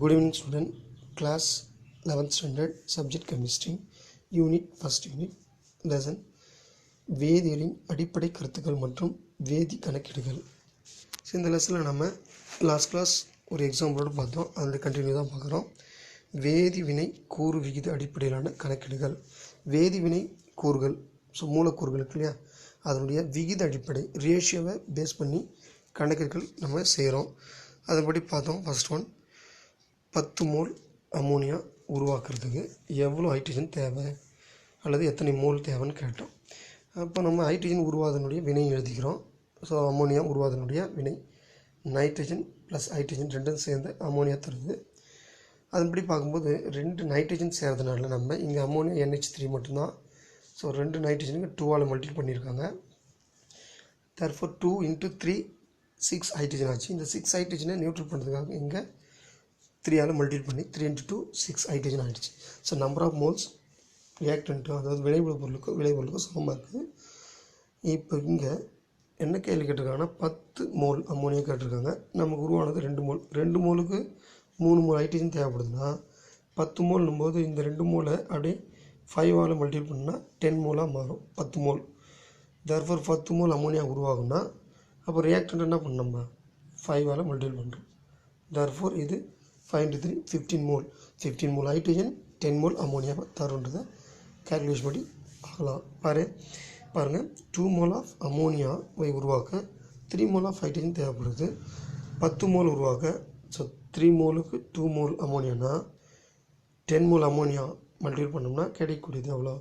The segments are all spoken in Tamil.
Good evening student class eleventh standard subject chemistry unit first unit lesson வேதியியலின் அடிப்படை கருத்துக்கள் மற்றும் வேதி கணக்கீடுகள். ஸோ இந்த லெசனில் நம்ம லாஸ்ட் கிளாஸ் ஒரு எக்ஸாம்பிளோடு பார்த்தோம். அதில் கண்டினியூ தான் பார்க்குறோம். வேதி வினை கூறு விகித அடிப்படையிலான கணக்கீடுகள். வேதி வினை கூறுகள் ஸோ மூலக்கூறுகள் இருக்கு இல்லையா? அதனுடைய விகித அடிப்படை ரேஷியோவை பேஸ் பண்ணி கணக்குகள் நம்ம செய்கிறோம் அதன்படி பார்த்தோம் ஃபர்ஸ்ட் ஒன் பத்து மோல் அம்மோனியா உருவாக்குறதுக்கு எவ்வளோ ஹைட்ரஜன் தேவை? அல்லது எத்தனை மோல் தேவைன்னு கேட்டோம். அப்போ நம்ம ஹைட்ரஜன் உருவாதனுடைய வினை எழுதிக்கிறோம். ஸோ அம்மோனியா உருவாதனுடைய வினை நைட்ரஜன் ப்ளஸ் ஹைட்ரஜன் ரெண்டும் சேர்ந்து அம்மோனியா தருது. அதன்படி பார்க்கும்போது ரெண்டு நைட்ரஜன் சேர்றதுனால நம்ம இங்கே அம்மோனியா என்ஹெச் த்ரீ மட்டும்தான். ஸோ ரெண்டு நைட்ரஜனுக்கு டூவால் மல்டிபிள் பண்ணியிருக்காங்க. Therefore two into three six hydrogen ஆச்சு. இந்த சிக்ஸ் ஹைட்ரஜனை நியூட்ரல் பண்ணுறதுக்காக இங்கே த்ரீயால் மல்டிபிள் பண்ணி three into two six hydrogen ஆகிடுச்சு so number of moles reactant அதாவது விளைவு பொருளுக்கும் விளைபொருளுக்கும் சமமாக இருக்குது இப்போ இங்கே என்ன கேள்வி கேட்டிருக்காங்கன்னா பத்து மோல் அம்மோனியா கேட்டிருக்காங்க. நமக்கு உருவானது ரெண்டு மோல் ரெண்டு மோலுக்கு மூணு மோல் ஹைட்ரஜன் தேவைப்படுதுன்னா பத்து மோல்னும் போது இந்த ரெண்டு மோலை அப்படியே ஃபைவால் மல்டிபிள் பண்ணால் டென் மோலாக மாறும் பத்து மோல் தர்ஃபர் பத்து மோல் அம்மோனியா உருவாகும்னா அப்போ ரியாக்டன்ட் என்ன பண்ணோம்மா ஃபைவால் மல்டிபிள் பண்ணுறோம் தர்ஃபோர் இது five into three fifteen mole fifteen mole hydrogen ten mole ammonia தருன்றதை calculation படி ஆகலாம் பாரு பாருங்கள் டூ மோல் ஆஃப் அமோனியாவை உருவாக்க த்ரீ மோல் ஆஃப் ஹைட்ரஜன் தேவைப்படுது. பத்து மோல் உருவாக்க ஸோ த்ரீ மோலுக்கு டூ மோல் அம்மோனியானா டென் மோல் அம்மோனியா மல்டிபிள் பண்ணோம்னா கிடைக்கக்கூடியது எவ்வளோ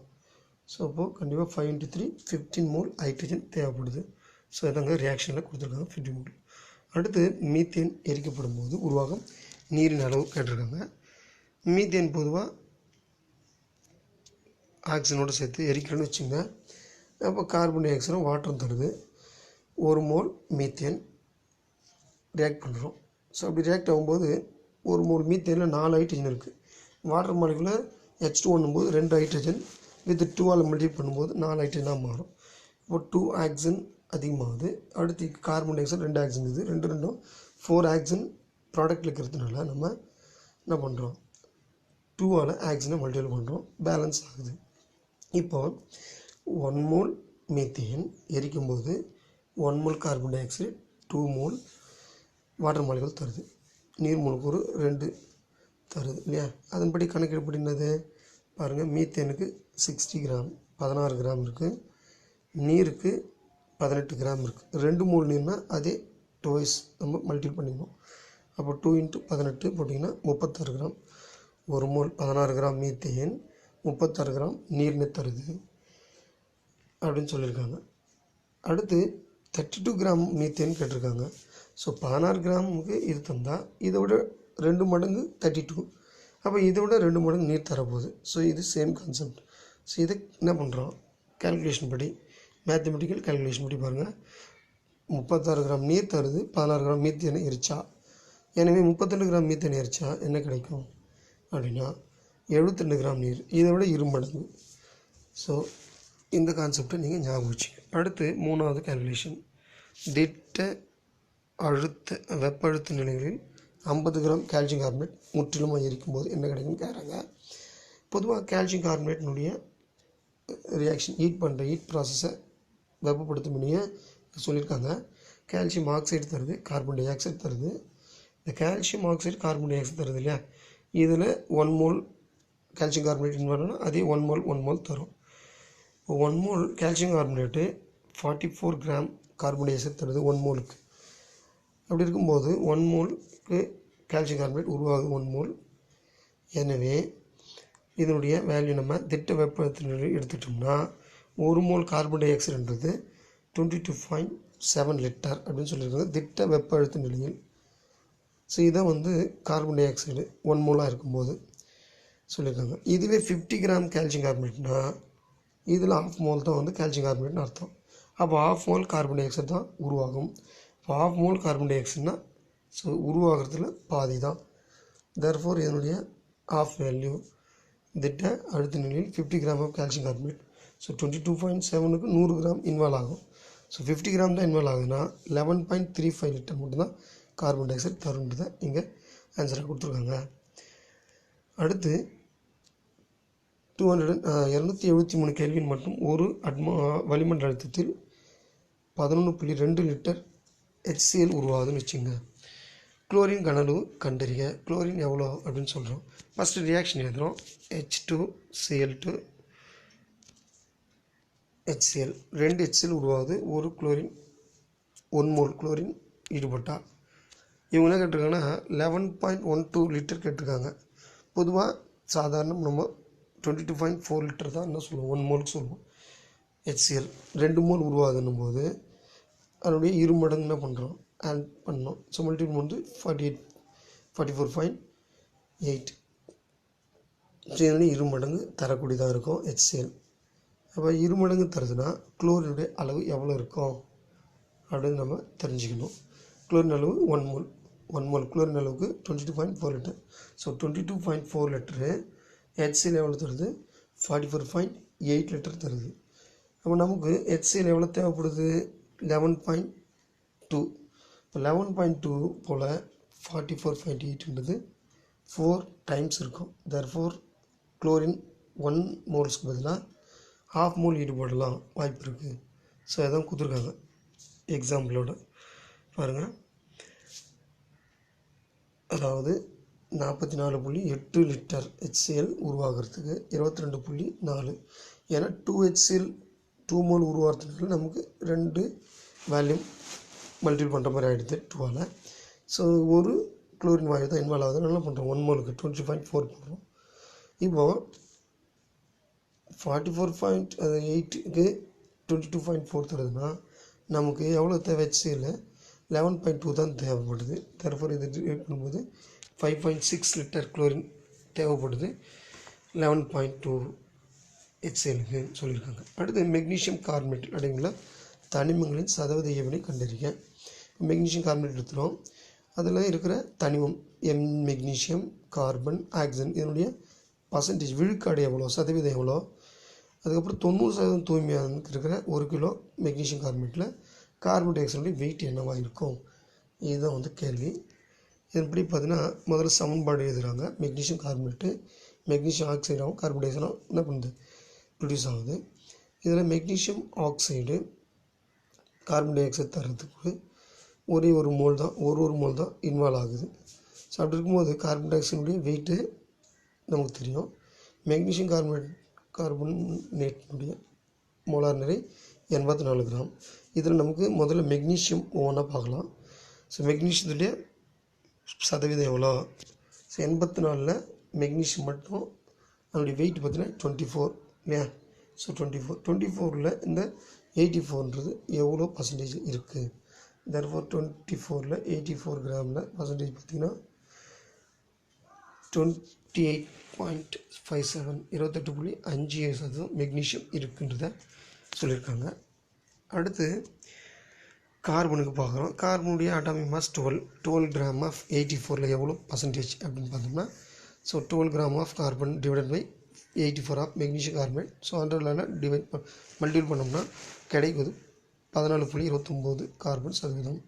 ஸோ அப்போது கண்டிப்பாக five into three fifteen mole hydrogen தேவைப்படுது. ஸோ இதாங்க ரியாக்ஷனில் கொடுத்துருக்காங்க ஃபிஃப்டின் மோல் அடுத்து மீத்தேன் எரிக்கப்படும் போது உருவாகும் நீரின் அளவு கேட்டிருக்காங்க. மீத்தேன் பொதுவாக ஆக்சிஜனோடு சேர்த்து எரிக்கிறோன்னு வச்சுங்க. அப்போ கார்பன் டை ஆக்சைடும் வாட்டரும் தருது. ஒரு மோல் மீத்தேன் ரியாக்ட் பண்ணுறோம் ஸோ அப்படி ரியாக்ட் ஆகும்போது ஒரு மோல் மீத்தேனில் நாலு ஹைட்ரஜன் இருக்குது வாட்டர் மாலிகுலர் ஹெச் டூ போது ரெண்டு ஹைட்ரஜன் வித் டூவால் மல்டிப் பண்ணும்போது நாலு ஹைட்ரஜனாக மாறும். இப்போ டூ ஆக்சிஜன் அதிகமாகுது. அடுத்து கார்பன் டை ஆக்சைடு ரெண்டு ஆக்சிஜன் இருக்குது. ரெண்டு ரெண்டும் ஃபோர் ஆக்சிஜன் ப்ராடக்ட்டில் இருக்கிறதுனால நம்ம என்ன பண்ணுறோம் டூவால் ஆக்சிஜனை மல்டிபிள் பண்ணுறோம் பேலன்ஸ் ஆகுது. இப்போ one mole methane எரிக்கும்போது one mole carbon dioxide two mole water மாலிகள் தருது. நீர் மூலக்கூறு ரெண்டு தருது இல்லையா? அதன்படி கணக்கெடுப்படி என்னது? பாருங்கள் மீத்தேனுக்கு சிக்ஸ்டி கிராம் பதினாறு கிராம் இருக்குது நீருக்கு பதினெட்டு கிராம் இருக்குது ரெண்டு மூணு நீர்னால் அதே டோய்ஸ் நம்ம மல்டிபிள் பண்ணிக்கணும். அப்போ டூ இன்ட்டு பதினெட்டு போட்டிங்கன்னா முப்பத்தாறு கிராம். ஒரு மோல் பதினாறு கிராம் மீத்தேன் முப்பத்தாறு கிராம் நீர்னு தருது அப்படின்னு சொல்லியிருக்காங்க. அடுத்து தேர்ட்டி டூ கிராம் மீத்தேன் கேட்டிருக்காங்க. ஸோ பதினாறு கிராமுக்கு இது தந்தால் இதை விட ரெண்டு மடங்கு தேர்ட்டி டூ அப்போ இதை விட ரெண்டு மடங்கு நீர் தரப்போகுது. ஸோ இது சேம் கான்செப்ட் ஸோ இதை என்ன பண்ணுறோம் கேல்குலேஷன் படி மேத்தமெட்டிக்கல் கேல்குலேஷன் படி பாருங்கள் முப்பத்தாறு கிராம் நீர் தருது பதினாறு கிராம் மீத்தேனை எரிச்சா. எனவே முப்பத்தெண்டு கிராம் மீத்தேன் எரிச்சா என்ன கிடைக்கும் அப்படின்னா எழுபத்தெண்டு கிராம் நீர். இதை விட இருமடங்கு. ஸோ இந்த கான்செப்டை நீங்கள் ஞாபகம் வச்சுங்க அடுத்து மூணாவது கால்குலேஷன் திட்ட அழுத்த வெப்ப அழுத்த நிலைகளில் ஐம்பது கிராம் கால்சியம் கார்பனேட் முற்றிலுமாக இருக்கும்போது என்ன கிடைக்கும்னு கேட்குறாங்க. பொதுவாக கால்சியம் கார்பனேட்டினுடைய ரியாக்ஷன் ஹீட் பண்ணுற ஹீட் ப்ராசஸை வெப்பப்படுத்தும் சொல்லியிருக்காங்க. கால்சியம் ஆக்சைடு தருது கார்பன் டை ஆக்சைடு தருது. இந்த calcium oxide carbon dioxide தருது இல்லையா? இதில் ஒன் மோல் கால்சியம் கார்பனேட் இன்வால்வ்னா அதே ஒன் மோல் ஒன் மோல் தரும். One mole calcium carbonate forty four gram carbon dioxide தருது ஒன் மோலுக்கு அப்படி இருக்கும்போது ஒன் மோலுக்கு கால்சியம் கார்பனேட் உருவாகுது ஒன் மோல் எனவே இதனுடைய வேல்யூ நம்ம திட்ட வெப்பத்தினுடைய எடுத்துட்டோம்னா ஒரு மோல் கார்பன் டை ஆக்சைடுன்றது twenty two point seven litre அப்படின்னு சொல்லியிருக்காங்க. திட்ட வெப்ப அழுத்த நிலையில் ஸோ இதை வந்து கார்பன் டை ஆக்சைடு ஒன் மூலாக இருக்கும்போது சொல்லியிருக்காங்க. இதுவே ஃபிஃப்டி கிராம் கால்சியம் கார்பனேட்னா இதில் ஆஃப் மோல் தான் வந்து கால்சியம் கார்பனேட்னு அர்த்தம். அப்போ half mole carbon dioxide தான் உருவாகும். இப்போ ஆஃப் மோல் கார்பன் டை ஆக்சைடுனா ஸோ உருவாகிறதுல பாதி தான். தர்ஃபோர் இதனுடைய ஆஃப் வேல்யூ திட்ட அடுத்த நிலையில் fifty gram of calcium carbonate so twenty two point செவனுக்கு நூறு கிராம் இன்வால்வ் ஆகும். ஸோ ஃபிஃப்டி கிராம் தான் இன்வால்வ் ஆகுதுன்னா eleven point three five litre மட்டும்தான் கார்பன் டை ஆக்சைடு தருன்றதை இங்கே ஆன்சராக கொடுத்துருக்காங்க. அடுத்து டூ ஹண்ட்ரட் இரநூத்தி எழுபத்தி மூணு கேள்வியின் மட்டும் ஒரு அட்மா வளிமண்டல அழுத்தத்தில் பதினொன்று புள்ளி ரெண்டு லிட்டர் ஹெச்சிஎல் உருவாகுதுன்னு வச்சுங்க குளோரின் கனலு கண்டறிய குளோரின் எவ்வளோ அப்படின்னு சொல்கிறோம் ஃபஸ்ட்டு ரியாக்ஷன் எழுதுகிறோம் H two Cl two HCl ரெண்டு ஹெச்சிஎல் உருவாகுது. ஒரு குளோரின் ஒன் மோல் குளோரின் ஈடுபட்டால். இவங்க என்ன கேட்டிருக்காங்கன்னா eleven point one two litre கேட்டிருக்காங்க. பொதுவாக சாதாரண நம்ம twenty two point four litre தான் என்ன சொல்லுவோம்? ஒன் மோலுக்கு சொல்லுவோம். ஹெச்சிஎல் ரெண்டு மோல் உருவாகுதுன்னும் போது அதனுடைய இரு மடங்கு என்ன பண்ணுறோம் ஆட் பண்ணோம். ஸோ மல்டிபிள் வந்து forty eight forty four point eight so இதனுடைய இரு மடங்கு தரக்கூடியதாக இருக்கும் ஹெச்சிஎல் அப்போ இரு மடங்கு தருதுன்னா குளோரினுடைய அளவு எவ்வளோ இருக்கும்? அப்படின்னு நம்ம தெரிஞ்சுக்கணும். குளோரின் அளவு one mole one mole chlorine அளவுக்கு twenty two point four litre. So twenty two point four litre ஹெச்சியில் எவ்வளோ தருது. Forty four point eight litre தருது. அப்போ நமக்கு ஹெச்சியில் எவ்வளோ தேவைப்படுது லெவன் பாயிண்ட் டூ இப்போ லெவன் பாயிண்ட் டூ போல் ஃபார்ட்டி ஃபோர் பாயிண்ட் எயிட்ன்றது ஃபோர் டைம்ஸ் இருக்கும். தர் ஃபோர் குளோரின் ஒன் மோல்ஸ்க்கு பதிலாக ஹாஃப் மோல் ஈடுபடலாம். வாய்ப்பு இருக்குது ஸோ அதான் கொடுத்துருக்காங்க. எக்ஸாம்பிளோட பாருங்கள் அதாவது நாற்பத்தி நாலு புள்ளி எட்டு லிட்டர் ஹெச்சிஎல் உருவாகிறதுக்கு இருபத்தி ரெண்டு புள்ளி நாலு. ஏன்னா two H C L two mole உருவாகிறதுனால நமக்கு ரெண்டு வேல்யூம் மல்டிபிள் பண்ணுற மாதிரி ஆகிடுது டூவால் ஸோ ஒரு குளோரின் வாயு தான் இன்வால்வ் ஆகுது. நல்லா பண்ணுறோம் ஒன் மோலுக்கு டுவெண்ட்டி பாயிண்ட் ஃபோர் பண்ணுறோம் இப்போது ஃபார்ட்டி ஃபோர் பாயிண்ட் அது எயிட்டுக்கு டுவெண்ட்டி டூ பாயிண்ட் ஃபோர் தருதுன்னா நமக்கு எவ்வளோ தேவை ஹெச்சிஎல் லெவன் பாயிண்ட் டூ தான் தேவைப்படுது. தரஃபோர் இது டிவைட் பண்ணும்போது five point six litre chlorine தேவைப்படுது. லெவன் பாயிண்ட் டூ ஹெச்சிஎலுக்கு சொல்லியிருக்காங்க. அடுத்து மெக்னீஷியம் கார்பனேட் அப்படிங்களா தனிமங்களின் சதவீத இயவினை கண்டறிய மெக்னீஷியம் கார்பனேட் எடுத்துகிறோம் அதில் இருக்கிற தனிமம் என் மெக்னீஷியம் கார்பன் ஆக்சிஜன் இதனுடைய பர்சன்டேஜ் விழுக்காடு எவ்வளோ சதவீதம் எவ்வளோ? அதுக்கப்புறம் தொண்ணூறு சதவீதம் தூய்மையாக இருக்கிற ஒரு கிலோ மெக்னீஷியம் கார்பனேட்டில் கார்பன் டை ஆக்சைடுடைய வெயிட் என்னவாக இருக்கும்? இதுதான் வந்து கேள்வி. இதன்படி பார்த்தீங்கன்னா முதல்ல சமன்பாடு எழுதுகிறாங்க மெக்னீஷியம் கார்பனேட்டு மெக்னீஷியம் ஆக்சைடாகவும் கார்பன் டை ஆக்சைடாகவும் என்ன பண்ணுது? ப்ரொடியூஸ் ஆகுது. இதில் magnesium oxide carbon dioxide தர்றதுக்கு ஒரே ஒரு மோல் தான் ஒரு ஒரு மோல் தான் இன்வால்வ் ஆகுது. ஸோ அப்படி இருக்கும்போது கார்பன் டை ஆக்சைடுடைய வெயிட்டு நமக்கு தெரியும். மெக்னீஷியம் கார்பனேட் கார்பனேட்டினுடைய மோலார் நிறை எண்பத்தி நாலு கிராம். இதில் நமக்கு முதல்ல மெக்னீஷியம் ஒவ்வொன்றா பார்க்கலாம். ஸோ மெக்னீஷியத்துடைய சதவீதம் எவ்வளோ? ஸோ எண்பத்தி நாலில் மெக்னீஷியம் மட்டும் அதனுடைய வெயிட் பார்த்தீங்கன்னா டுவெண்ட்டி ஃபோர் இல்லையா? ஸோ டுவெண்ட்டி ஃபோர் டுவெண்ட்டி ஃபோரில் இந்த எயிட்டி ஃபோர்ன்றது எவ்வளோ பர்சன்டேஜ் இருக்குது தர்ஃபோர் டுவெண்ட்டி ஃபோரில் எயிட்டி ஃபோர் கிராமில் பர்சன்டேஜ் பார்த்திங்கன்னா twenty eight point five seven இருபத்தெட்டு புள்ளி அஞ்சு சதவீதம் மெக்னீஷியம் இருக்குன்றத சொல்லியிருக்காங்க. அடுத்து கார்பனுக்கு பார்க்குறோம். கார்பனுடைய atomic mass twelve twelve gram of eighty ஃபோரில் எவ்வளோ பர்சன்டேஜ் அப்படின்னு பார்த்தோம்னா so twelve gram of carbon divided by eighty four of magnesium carbon so ஹண்ட்ரட்ல டிவைட் மல்டிபிள் பண்ணோம்னா கிடைக்குது பதினாலு புள்ளி இருபத்தொம்போது கார்பன் சதவீதம்.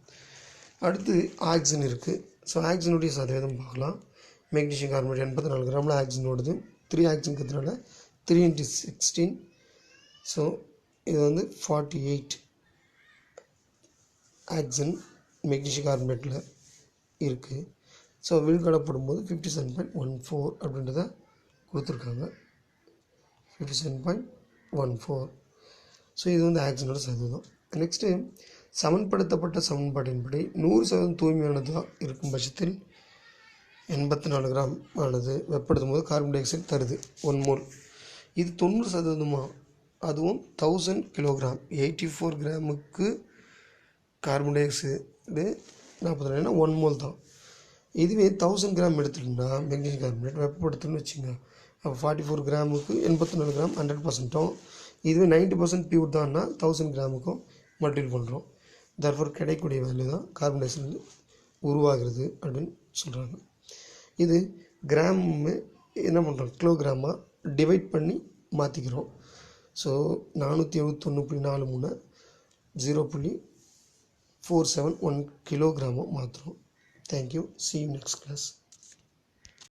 அடுத்து ஆக்சிஜன் இருக்குது ஸோ ஆக்சிஜனுடைய சதவீதம் பார்க்கலாம். மெக்னீஷியம் கார்பனேட் எண்பத்தி நாலு கிராமில் ஆக்சிஜன் ஓடுது. த்ரீ ஆக்சிஜன் இருக்கிறதுனால த்ரீ இன்ட்டு சிக்ஸ்டீன் ஸோ இது வந்து ஃபார்ட்டி எயிட் ஆக்சன் மெக்னீஷியம் கார்பனேட்டில் இருக்குது ஸோ விழுக்கடப்படும் போது fifty seven point one four அப்படின்றத கொடுத்துருக்காங்க. Fifty seven point one four so இது வந்து ஆக்சனோட சதவீதம். நெக்ஸ்ட்டு சமன்படுத்தப்பட்ட சமன்பாட்டின்படி நூறு சதவீதம் தூய்மையானதாக இருக்கும் பட்சத்தில் எண்பத்தி நாலு கிராம் ஆனது வெப்படுத்தும் போது கார்பன் டை ஆக்சைடு தருது. ஒன் மோல் இது தொண்ணூறு சதவீதமாக அதுவும் தௌசண்ட் கிலோகிராம் எயிட்டி ஃபோர் கிராமுக்கு கார்பன் டை ஆக்சைடு நாற்பத்தி ஒன் மோல் தான். இதுவே தௌசண்ட் கிராம் எடுத்துட்டோம்னா மெக்னீஷியம் கார்பனேட் வெப்பப்படுத்தணும்னு வச்சுங்க. அப்போ ஃபார்ட்டி ஃபோர் கிராமுக்கு எண்பத்தி நாலு கிராம் ஹண்ட்ரட் பர்சன்ட்டும் இதுவே நைன்ட்டி பர்சன்ட் பியூர் தான்னா தௌசண்ட் கிராமுக்கும் மல்டிபிள் பண்ணுறோம் தர்ஃபோர் கிடைக்கக்கூடிய வேல்யூ தான் கார்பன் டை ஆக்சைடு உருவாகிறது அப்படின்னு சொல்கிறாங்க இது கிராமு என்ன பண்ணுறோம் கிலோகிராமாக டிவைட் பண்ணி மாற்றிக்கிறோம் ஸோ நானூற்றி எழுபத்தொன்று புள்ளி நாலு மூணு ஜீரோ புள்ளி ஃபோர் செவன் ஒன் கிலோகிராமாக மாற்றுறோம் thank you see next class